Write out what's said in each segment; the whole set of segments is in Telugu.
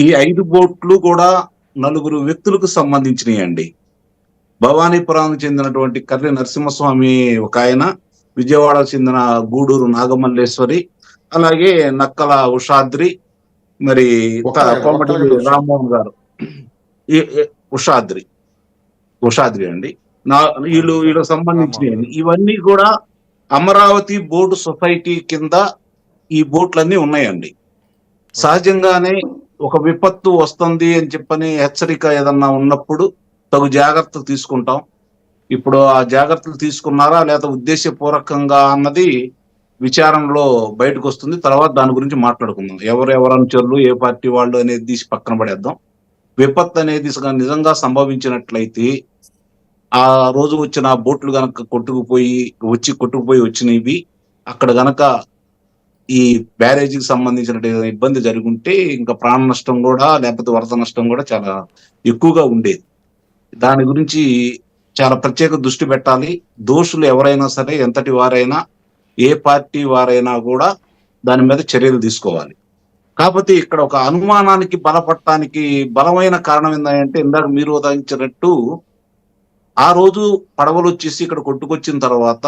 ఈ ఐదు బోట్లు కూడా నలుగురు వ్యక్తులకు సంబంధించినవి అండి భవానీపురానికి చెందినటువంటి కర్రి నరసింహస్వామి ఒక ఆయన విజయవాడకు చెందిన గూడూరు నాగమల్లేశ్వరి అలాగే నక్కల ఉషాద్రి మరి కోమటి. రామ్మోహన్ గారు. ఉషాద్రి. ఉషాద్రి అండి. నా వీళ్ళు వీళ్ళకి సంబంధించినవి ఇవన్నీ కూడా అమరావతి బోర్డు సొసైటీ కింద ఈ బోట్లన్నీ ఉన్నాయండి. సహజంగానే ఒక విపత్తు వస్తుంది అని చెప్పని హెచ్చరిక ఏదన్నా ఉన్నప్పుడు తగు జాగ్రత్తలు తీసుకుంటాం. ఇప్పుడు ఆ జాగ్రత్తలు తీసుకున్నారా లేదా ఉద్దేశపూర్వకంగా అన్నది విచారణలో బయటకు వస్తుంది. తర్వాత దాని గురించి మాట్లాడుకుందాం. ఎవరు అనుచరులు ఏ పార్టీ వాళ్ళు అనేది తీసి పక్కన పడేద్దాం. విపత్తు అనేది నిజంగా సంభవించినట్లయితే ఆ రోజు వచ్చిన బోట్లు గనక కొట్టుకుపోయి వచ్చి కొట్టుకుపోయి వచ్చినవి అక్కడ గనక ఈ బ్యారేజీకి సంబంధించిన ఇబ్బంది జరుగుంటే ఇంకా ప్రాణ నష్టం కూడా లేకపోతే వరద నష్టం కూడా చాలా ఎక్కువగా ఉండేది. దాని గురించి చాలా ప్రత్యేక దృష్టి పెట్టాలి. దోషులు ఎవరైనా సరే ఎంతటి వారైనా ఏ పార్టీ వారైనా కూడా దాని మీద చర్యలు తీసుకోవాలి. కాకపోతే ఇక్కడ ఒక అనుమానానికి బలపడటానికి బలమైన కారణం ఏంటంటే ఇందాక మీరు ఉదాహరించినట్టు ఆ రోజు పడవలు వచ్చేసి ఇక్కడ కొట్టుకొచ్చిన తర్వాత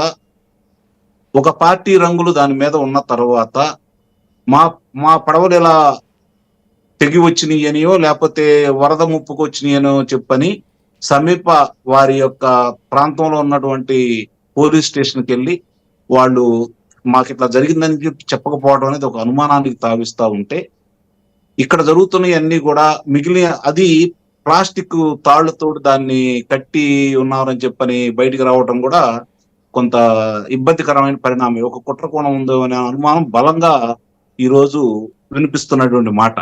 ఒక పార్టీ రంగులు దాని మీద ఉన్న తర్వాత మా మా పడవలు ఇలా తెగి వచ్చినాయనియో లేకపోతే వరద ముప్పుకు వచ్చినాయనో చెప్పని సమీప వారి యొక్క ప్రాంతంలో ఉన్నటువంటి పోలీస్ స్టేషన్కి వెళ్ళి వాళ్ళు మాకు ఇట్లా జరిగిందని చెప్పి చెప్పకపోవడం అనేది ఒక అనుమానానికి తావిస్తూ ఉంటే ఇక్కడ జరుగుతున్నవన్నీ కూడా మిగిలిన అది ప్లాస్టిక్ తాళ్ళతో దాన్ని కట్టి ఉన్నారని చెప్పని బయటికి రావడం కూడా కొంత ఇబ్బందికరమైన పరిణామం ఒక కుట్ర కోణం ఉందో అనే అనుమానం బలంగా ఈ రోజు వినిపిస్తున్నటువంటి మాట.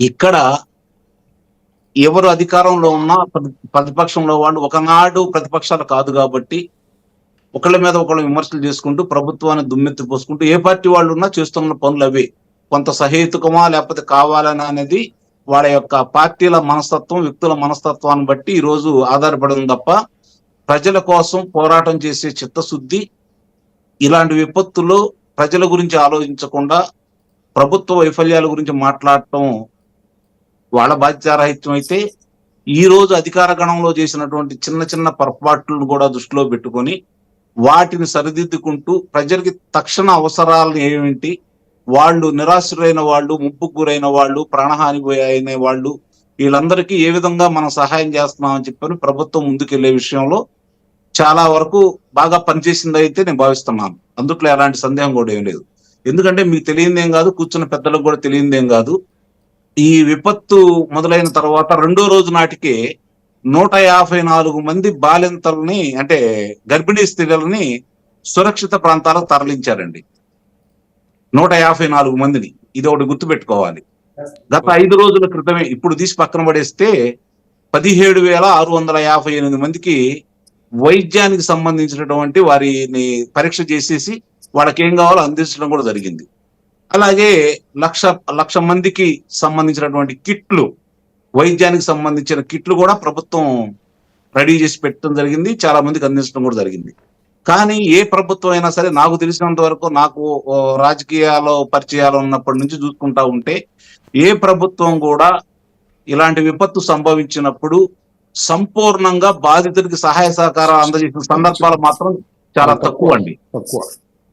ఇక్కడ ఎవరు అధికారంలో ఉన్నా ప్రతి- ప్రతిపక్షంలో వాళ్ళు ఒకనాడు ప్రతిపక్షాలు కాదు కాబట్టి ఒకళ్ళ మీద ఒకళ్ళు విమర్శలు చేసుకుంటూ ప్రభుత్వాన్ని దుమ్మెత్తి పోసుకుంటూ ఏ పార్టీ వాళ్ళు ఉన్నా చేస్తున్న పనులు అవి. కొంత సహేతుకమా లేకపోతే కావాలనా అనేది వాళ్ళ యొక్క పార్టీల మనస్తత్వం వ్యక్తుల మనస్తత్వాన్ని బట్టి ఈ రోజు ఆధారపడి ఉంది తప్ప ప్రజల కోసం పోరాటం చేసే చిత్తశుద్ధి ఇలాంటి విపత్తులు ప్రజల గురించి ఆలోచించకుండా ప్రభుత్వ వైఫల్యాల గురించి మాట్లాడటం వాళ్ళ బాధ్యతారాహిత్యం అయితే ఈ రోజు అధికార గణంలో చేసినటువంటి చిన్న చిన్న పొరపాట్లను కూడా దృష్టిలో పెట్టుకొని వాటిని సరిదిద్దుకుంటూ ప్రజలకి తక్షణ అవసరాలను ఏమిటి వాళ్ళు నిరాశ్రులైన వాళ్ళు ముప్పుకు గురైన వాళ్ళు ప్రాణహాని అయిన వాళ్ళు వీళ్ళందరికీ ఏ విధంగా మనం సహాయం చేస్తున్నామని చెప్పని ప్రభుత్వం ముందుకెళ్ళే విషయంలో చాలా వరకు బాగా పనిచేసింది అయితే నేను భావిస్తున్నాను. అందుట్లో ఎలాంటి సందేహం కూడా ఏం లేదు. ఎందుకంటే మీకు తెలియందేం కాదు కూర్చున్న పెద్దలకు కూడా తెలియందేం కాదు. ఈ విపత్తు మొదలైన తర్వాత రెండో రోజు నాటికే నూట యాభై నాలుగు మంది బాలింతల్ని అంటే గర్భిణీ స్త్రీలని సురక్షిత ప్రాంతాలకు తరలించారండి. నూట యాభై నాలుగు మందిని. ఇది ఒకటి గుర్తుపెట్టుకోవాలి. గత ఐదు రోజుల క్రితమే ఇప్పుడు తీసి పక్కన పడేస్తే పదిహేడు వేల ఆరు వందల యాభై ఎనిమిది మందికి వైద్యానికి సంబంధించినటువంటి వారిని పరీక్ష చేసేసి వాళ్ళకి ఏం కావాలో అందించడం కూడా జరిగింది. అలాగే లక్ష లక్ష మందికి సంబంధించినటువంటి కిట్లు వైద్యానికి సంబంధించిన కిట్లు కూడా ప్రభుత్వం రెడీ చేసి పెట్టడం జరిగింది చాలా మందికి అందించడం కూడా జరిగింది. కానీ ఏ ప్రభుత్వం అయినా సరే నాకు తెలిసినంత వరకు నాకు ఓ, రాజకీయాల్లో పరిచయాలు ఉన్నప్పటి నుంచి చూసుకుంటా ఉంటే ఏ ప్రభుత్వం కూడా ఇలాంటి విపత్తు సంభవించినప్పుడు సంపూర్ణంగా బాధితుడికి సహాయ సహకారాలు అందజేసిన సందర్భాలు మాత్రం చాలా తక్కువ అండి. తక్కువ.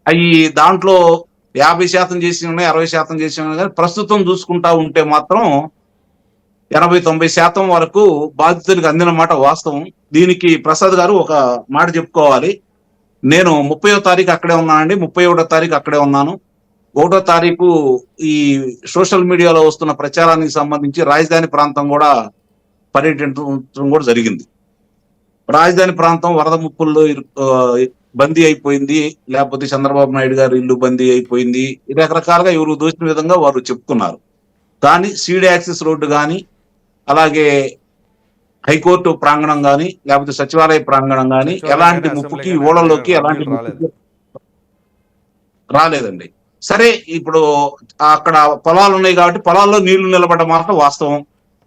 అవి దాంట్లో యాభై శాతం చేసి ఉన్నాయి అరవై శాతం చేసి ఉన్నాయి కానీ ప్రస్తుతం చూసుకుంటా ఉంటే మాత్రం ఎనభై తొంభై శాతం వరకు బాధితులకు అందిన మాట వాస్తవం. దీనికి ప్రసాద్ గారు ఒక మాట చెప్పుకోవాలి. నేను ముప్పయో తారీఖు అక్కడే ఉన్నానండి ముప్పై ఒకటో తారీఖు అక్కడే ఉన్నాను. ఒకటో తారీఖు ఈ సోషల్ మీడియాలో వస్తున్న ప్రచారానికి సంబంధించి రాజధాని ప్రాంతం కూడా పర్యటించడం కూడా జరిగింది. రాజధాని ప్రాంతం వరద ముప్పుల్లో బందీ అయిపోయింది. లేకపోతే చంద్రబాబు నాయుడు గారు ఇల్లు బందీ అయిపోయింది. రకరకాలుగా ఎవరు దోచిన విధంగా వారు చెప్పుకున్నారు. కానీ సీడ్ యాక్సెస్ రోడ్డు కానీ అలాగే హైకోర్టు ప్రాంగణం కానీ లేకపోతే సచివాలయ ప్రాంగణం కానీ ఎలాంటి ముప్పుకి ఓడల్లోకి ఎలాంటి రాలేదండి. సరే ఇప్పుడు అక్కడ పొలాలు ఉన్నాయి కాబట్టి పొలాల్లో నీళ్ళు నిలబడ్డ మాట వాస్తవం.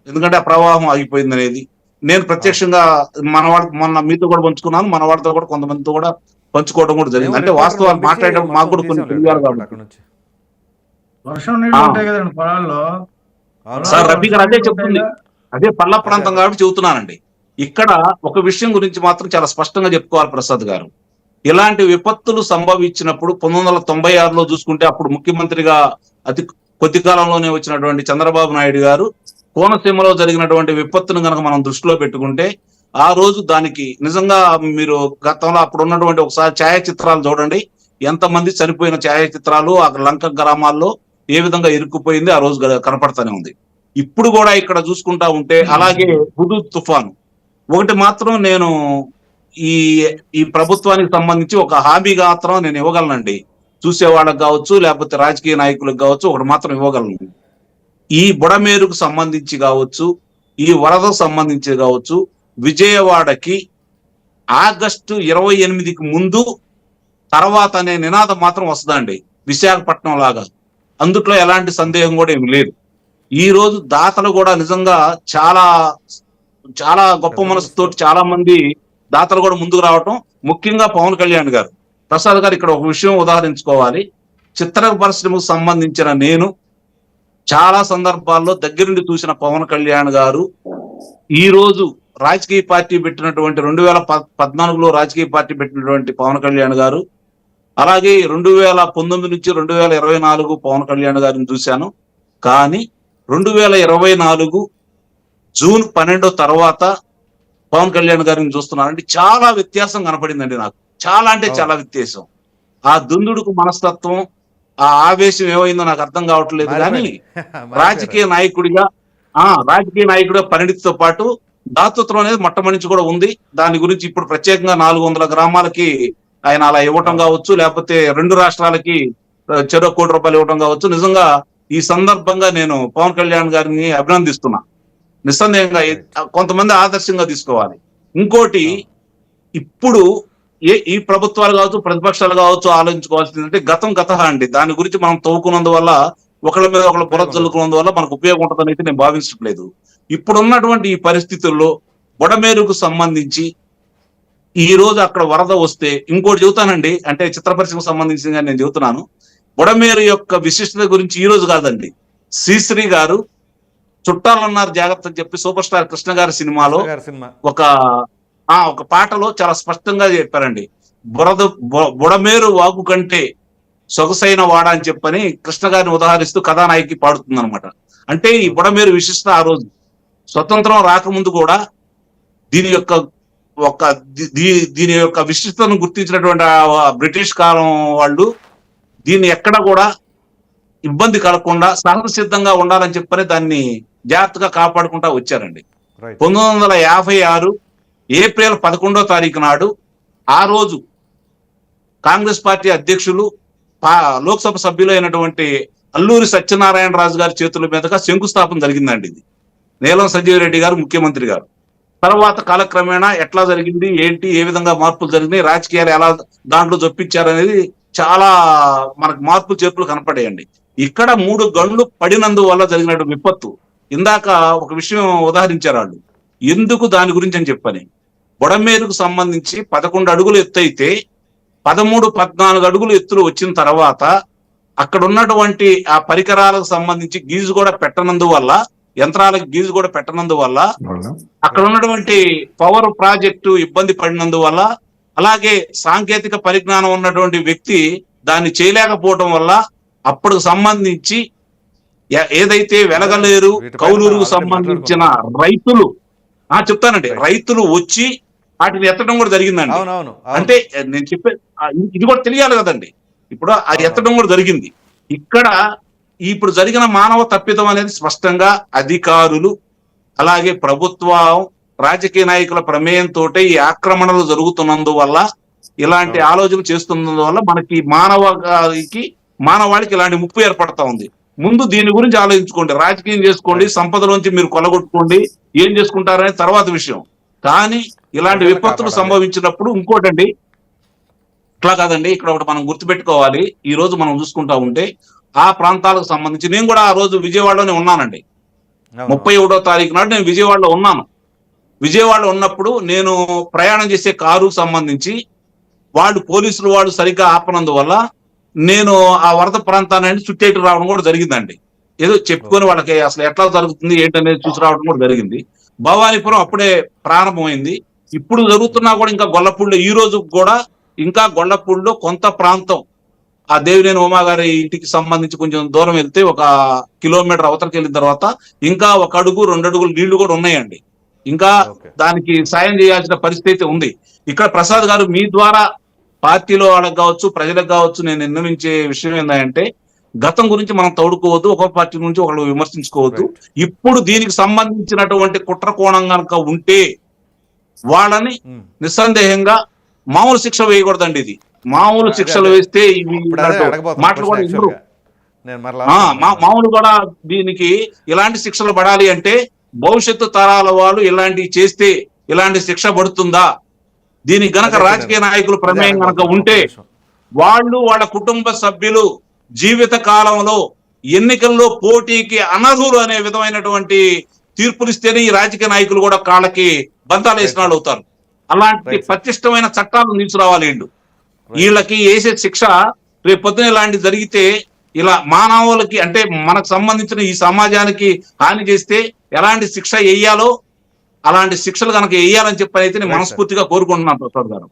ఎందుకంటే ఆ ప్రవాహం ఆగిపోయింది అనేది. నేను ప్రత్యక్షంగా మన వాళ్ళ మొన్న మీతో కూడా పంచుకున్నాను. మన వాళ్ళతో కూడా కొంతమందితో కూడా పంచుకోవడం కూడా జరిగింది. అంటే వాస్తవాలు మాట్లాడేటప్పుడు మాకు కూడా కొన్ని తెలియాలి కాబట్టి. అక్కడ నుంచి. వర్షం నీళ్ళు ఆ. ఉంటాయి కదండి పొలాల్లో. అవును. సార్ రఫీ గారు అదే చెప్తుంది. అదే పల్ల ప్రాంతం కాబట్టి చెబుతున్నానండి. ఇక్కడ ఒక విషయం గురించి మాత్రం చాలా స్పష్టంగా చెప్పుకోవాలి ప్రసాద్ గారు. ఇలాంటి విపత్తులు సంభవించినప్పుడు పంతొమ్మిది వందల తొంభై ఆరులో చూసుకుంటే అప్పుడు ముఖ్యమంత్రిగా అతి కొద్ది కాలంలోనే వచ్చినటువంటి చంద్రబాబు నాయుడు గారు కోనసీమలో జరిగినటువంటి విపత్తును కనుక మనం దృష్టిలో పెట్టుకుంటే ఆ రోజు దానికి నిజంగా మీరు గతంలో అప్పుడు ఉన్నటువంటి ఒకసారి ఛాయాచిత్రాలు చూడండి. ఎంతమంది చనిపోయిన ఛాయాచిత్రాలు ఆ లంక గ్రామాల్లో ఏ విధంగా ఇరుక్కుపోయింది ఆ రోజు కనపడతానే ఉంది. ఇప్పుడు కూడా ఇక్కడ చూసుకుంటా ఉంటే అలాగే హుదు తుఫాను. ఒకటి మాత్రం నేను ఈ ఈ ప్రభుత్వానికి సంబంధించి ఒక హామీగా మాత్రం నేను ఇవ్వగలనండి. చూసేవాళ్ళకి కావచ్చు లేకపోతే రాజకీయ నాయకులకు కావచ్చు ఒకటి మాత్రం ఇవ్వగలను. ఈ బుడమేరుకు సంబంధించి కావచ్చు ఈ వరదకు సంబంధించి కావచ్చు విజయవాడకి ఆగస్టు ఇరవై ఎనిమిదికి ముందు తర్వాత అనే నినాదం మాత్రం వస్తుందండి. విశాఖపట్నం లాగా. అందుట్లో ఎలాంటి సందేహం కూడా ఏమి లేదు. ఈ రోజు దాతలు కూడా నిజంగా చాలా చాలా గొప్ప మనసుతో చాలా మంది దాతలు కూడా ముందుకు రావటం ముఖ్యంగా పవన్ కళ్యాణ్ గారు. ప్రసాద్ గారు ఇక్కడ ఒక విషయం ఉదాహరించుకోవాలి. చిత్ర పరిశ్రమకు సంబంధించిన నేను చాలా సందర్భాల్లో దగ్గరుండి చూసిన పవన్ కళ్యాణ్ గారు ఈ రోజు రాజకీయ పార్టీ పెట్టినటువంటి రెండు వేల పద్నాలుగులో రాజకీయ పార్టీ పెట్టినటువంటి పవన్ కళ్యాణ్ గారు అలాగే రెండు వేల పంతొమ్మిది నుంచి రెండు వేల ఇరవై నాలుగు పవన్ కళ్యాణ్ గారిని చూశాను. కానీ రెండు వేల ఇరవై నాలుగు జూన్ పన్నెండో తర్వాత పవన్ కళ్యాణ్ గారిని చూస్తున్నానంటే చాలా వ్యత్యాసం కనపడిందండి నాకు. చాలా అంటే చాలా వ్యత్యాసం. ఆ దుందుడుకు మనస్తత్వం ఆ ఆవేశం ఏమైందో నాకు అర్థం కావట్లేదు కానీ రాజకీయ నాయకుడిగా ఆ రాజకీయ నాయకుడిగా పరిణితితో పాటు దాతృత్వం అనేది మొట్టమొదటి కూడా ఉంది. దాని గురించి ఇప్పుడు ప్రత్యేకంగా నాలుగు వందల గ్రామాలకి ఆయన అలా ఇవ్వటం కావచ్చు లేకపోతే రెండు రాష్ట్రాలకి చెరో కోటి రూపాయలు ఇవ్వటం కావచ్చు. నిజంగా ఈ సందర్భంగా నేను పవన్ కళ్యాణ్ గారిని అభినందిస్తున్నా. నిస్సందేహంగా కొంతమంది ఆదర్శంగా తీసుకోవాలి. ఇంకోటి ఇప్పుడు ఏ ఈ ప్రభుత్వాలు కావచ్చు ప్రతిపక్షాలు కావచ్చు ఆలోచించుకోవాల్సింది అంటే గతం గత అండి. దాని గురించి మనం తవ్వుకున్నందువల్ల ఒకళ్ళ మీద ఒకళ్ళ బుర్ర చల్లుకున్నందువల్ల మనకు ఉపయోగం ఉంటుందని అయితే నేను భావించట్లేదు. ఇప్పుడు ఉన్నటువంటి ఈ పరిస్థితుల్లో బుడమేరుకు సంబంధించి ఈ రోజు అక్కడ వరద వస్తే ఇంకోటి చెబుతానండి అంటే చిత్ర పరిశ్రమకు సంబంధించి నేను చెబుతున్నాను. బుడమేరు యొక్క విశిష్టత గురించి ఈ రోజు కాదండి. శ్రీశ్రీ గారు చుట్టాలన్నారు జాగ్రత్త అని చెప్పి సూపర్ స్టార్ కృష్ణ గారి సినిమాలో ఒక ఆ ఒక పాటలో చాలా స్పష్టంగా చెప్పారండి. బురద బుడమేరు వాగు కంటే సొగసైన వాడ అని చెప్పని కృష్ణ గారిని ఉదాహరిస్తూ కథానాయకి పాడుతుంది అనమాట అంటే ఈ బుడమేరు విశిష్ట ఆ రోజు. స్వతంత్రం రాకముందు కూడా దీని యొక్క ఒక దీని యొక్క విశిష్టతను గుర్తించినటువంటి బ్రిటిష్ కాలం వాళ్ళు దీన్ని ఎక్కడ కూడా ఇబ్బంది కలగకుండా సహజ సిద్ధంగా ఉండాలని చెప్పని దాన్ని జాగ్రత్తగా కాపాడుకుంటా వచ్చారండి. పంతొమ్మిది వందల యాభై ఆరు ఏప్రిల్ పదకొండో తారీఖు నాడు ఆ రోజు కాంగ్రెస్ పార్టీ అధ్యక్షులు లోక్సభ సభ్యులు అయినటువంటి అల్లూరి సత్యనారాయణ రాజు గారి చేతుల మీదుగా శంకుస్థాపన జరిగిందండి ఇది. నీలం సంజీవ్ రెడ్డి గారు ముఖ్యమంత్రి గారు. తర్వాత కాలక్రమేణా ఎట్లా జరిగింది ఏంటి ఏ విధంగా మార్పులు జరిగినాయి రాజకీయాలు ఎలా దాంట్లో జొప్పించారు అనేది చాలా మనకు మార్పులు చేర్పులు కనపడేయండి. ఇక్కడ మూడు గండ్లు పడినందువల్ల జరిగినటువంటి విపత్తు. ఇందాక ఒక విషయం ఉదాహరించారు వాళ్ళు. ఎందుకు దాని గురించి అని చెప్పని. బొడమేరుకు సంబంధించి పదకొండు అడుగులు ఎత్తు అయితే పదమూడు పద్నాలుగు అడుగులు ఎత్తులు వచ్చిన తర్వాత అక్కడ ఉన్నటువంటి ఆ పరికరాలకు సంబంధించి గీజు కూడా పెట్టనందువల్ల యంత్రాలకు గీజు కూడా పెట్టనందువల్ల అక్కడ ఉన్నటువంటి పవర్ ప్రాజెక్టు ఇబ్బంది పడినందువల్ల అలాగే సాంకేతిక పరిజ్ఞానం ఉన్నటువంటి వ్యక్తి దాన్ని చేయలేకపోవడం వల్ల అప్పుడు సంబంధించి ఏదైతే వెలగలేరు కౌలూరుకు సంబంధించిన రైతులు ఆ చెప్తానండి. రైతులు వచ్చి వాటిని ఎత్తడం కూడా జరిగిందండి. అవునవును అంటే నేను చెప్పే ఇది కూడా తెలియాలి కదండి. ఇప్పుడు అది. ఎత్తడం కూడా జరిగింది. ఇక్కడ ఇప్పుడు జరిగిన మానవ తప్పిదం అనేది స్పష్టంగా అధికారులు అలాగే ప్రభుత్వం రాజకీయ నాయకుల ప్రమేయంతో ఈ ఆక్రమణలు జరుగుతున్నందువల్ల ఇలాంటి. ఆలోచన చేస్తున్నందువల్ల మనకి మానవానికి మానవాళికి ఇలాంటి ముప్పు ఏర్పడతా ఉంది. ముందు దీని గురించి ఆలోచించుకోండి. రాజకీయం చేసుకోండి సంపదలోంచి మీరు కొలగొట్టుకోండి ఏం చేసుకుంటారనే తర్వాత విషయం. కానీ ఇలాంటి విపత్తులు. సంభవించినప్పుడు ఇంకోటండి ఇట్లా కాదండి ఇక్కడ ఒకటి మనం గుర్తుపెట్టుకోవాలి. ఈ రోజు మనం చూసుకుంటా ఉంటే ఆ ప్రాంతాలకు సంబంధించి నేను కూడా ఆ రోజు విజయవాడలోనే ఉన్నానండి. ముప్పై ఒకటో తారీఖు నాడు నేను విజయవాడలో ఉన్నాను. విజయవాడలో ఉన్నప్పుడు నేను ప్రయాణం చేసే కారుకు సంబంధించి వాళ్ళు పోలీసులు వాళ్ళు సరిగ్గా ఆపనందువల్ల నేను ఆ వరద ప్రాంతాన్ని చుట్టేటు రావడం కూడా జరిగిందండి. ఏదో చెప్పుకొని వాళ్ళకి అసలు ఎట్లా జరుగుతుంది ఏంటనేది చూసి రావడం కూడా జరిగింది. భవానీపురం అప్పుడే ప్రారంభమైంది. ఇప్పుడు జరుగుతున్నా కూడా ఇంకా గొల్లపూడిలో ఈ రోజు కూడా ఇంకా గొల్లపూడిలో కొంత ప్రాంతం. ఆ దేవినేని ఉమా గారి ఇంటికి సంబంధించి కొంచెం దూరం వెళ్తే ఒక కిలోమీటర్ అవతలకి వెళ్ళిన తర్వాత ఇంకా ఒక అడుగు రెండు అడుగులు నీళ్ళు కూడా ఉన్నాయండి. ఇంకా దానికి సాయం చేయాల్సిన పరిస్థితి ఉంది. ఇక్కడ ప్రసాద్ గారు మీ ద్వారా పార్టీలో వాళ్ళకి కావచ్చు ప్రజలకు కావచ్చు నేను నిర్ణయించే విషయం ఏంటంటే గతం గురించి మనం తోడుకోవద్దు ఒక పార్టీ నుంచి ఒకళ్ళు విమర్శించుకోవద్దు. ఇప్పుడు దీనికి సంబంధించినటువంటి కుట్ర కోణం కనుక ఉంటే వాళ్ళని. నిస్సందేహంగా మామూలు శిక్ష వేయకూడదండి ఇది మామూలు శిక్షలు. వేస్తే ఇవి మాటలు కూడా మామూలు కూడా దీనికి ఇలాంటి శిక్షలు పడాలి అంటే భవిష్యత్తు తరాల వాళ్ళు ఇలాంటివి చేస్తే ఇలాంటి శిక్ష పడుతుందా దీనికి గనక రాజకీయ నాయకులు ప్రమేయం గనక. ఉంటే. వాళ్ళు వాళ్ళ కుటుంబ సభ్యులు జీవిత కాలంలో ఎన్నికల్లో పోటీకి అనర్హులు అనే విధమైనటువంటి తీర్పులు ఇస్తేనే ఈ రాజకీయ నాయకులు కూడా కాళ్ళకి బంతాలు వేసిన వాళ్ళు అవుతారు అలాంటి. పటిష్టమైన చట్టాలు తీసుకురావాలి వీళ్ళు వీళ్ళకి వేసే శిక్ష రేపు పొద్దున ఇలాంటి జరిగితే ఇలా మానవులకి అంటే మనకు సంబంధించిన ఈ సమాజానికి హాని చేస్తే ఎలాంటి శిక్ష వేయాలో అలాంటి శిక్షలు కనుక వేయాలని చెప్పి అయితే నేను. మనస్ఫూర్తిగా కోరుకుంటున్నాను ప్రసాద్ గారు